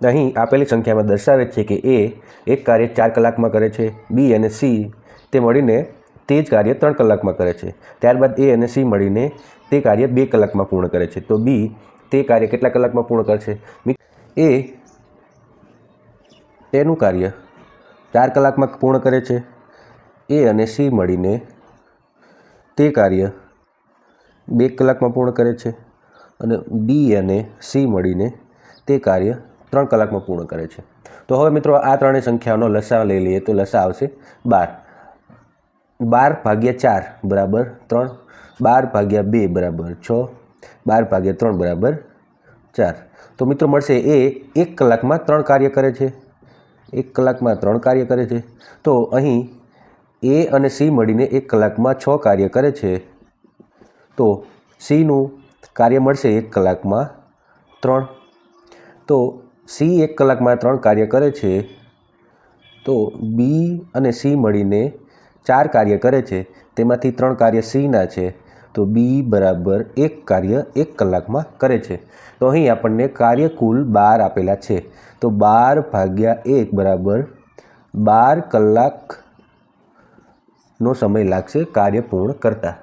અહીં આપેલી સંખ્યામાં દર્શાવે છે કે એ એક કાર્ય ચાર કલાકમાં કરે છે, બી અને સી તે મળીને તે જ કાર્ય ત્રણ કલાકમાં કરે છે. ત્યારબાદ એ અને સી મળીને તે કાર્ય બે કલાકમાં પૂર્ણ કરે છે. તો બી તે કાર્ય કેટલા કલાકમાં પૂર્ણ કરશે? એ તેનું કાર્ય ચાર કલાકમાં પૂર્ણ કરે છે. એ અને સી મળીને તે કાર્ય બે કલાકમાં પૂર્ણ કરે છે. અને બી અને સી મળીને તે કાર્ય ત્રણ કલાકમાં પૂર્ણ કરે છે. તો હવે મિત્રો આ ત્રણેય સંખ્યાઓનો લસા લઈ લઈએ તો લસા આવશે બાર. બાર ભાગ્યા ચાર બરાબર ત્રણ. બાર ભાગ્યા બે બરાબર છ. બાર ભાગ્યા ત્રણ બરાબર ચાર. તો મિત્રો મળશે એ એક કલાકમાં ત્રણ કાર્ય કરે છે. એક કલાકમાં ત્રણ કાર્ય કરે છે. તો અહીં એ અને સી મળીને એક કલાકમાં છ કાર્ય કરે છે. તો સીનું કાર્ય મળશે એક કલાકમાં ત્રણ. તો સી એક કલાકમાં ત્રણ કાર્ય કરે છે, તો બી અને સી મળીને ચાર કાર્ય કરે છે. તેમાંથી ત્રણ કાર્ય સીના છે, તો બી બરાબર એક કાર્ય એક કલાકમાં કરે છે. તો અહીં આપણને કાર્ય કુલ બાર આપેલા છે. તો બાર ભાગ્યા એક બરાબર બાર કલાકનો સમય લાગશે કાર્ય પૂર્ણ કરતાં.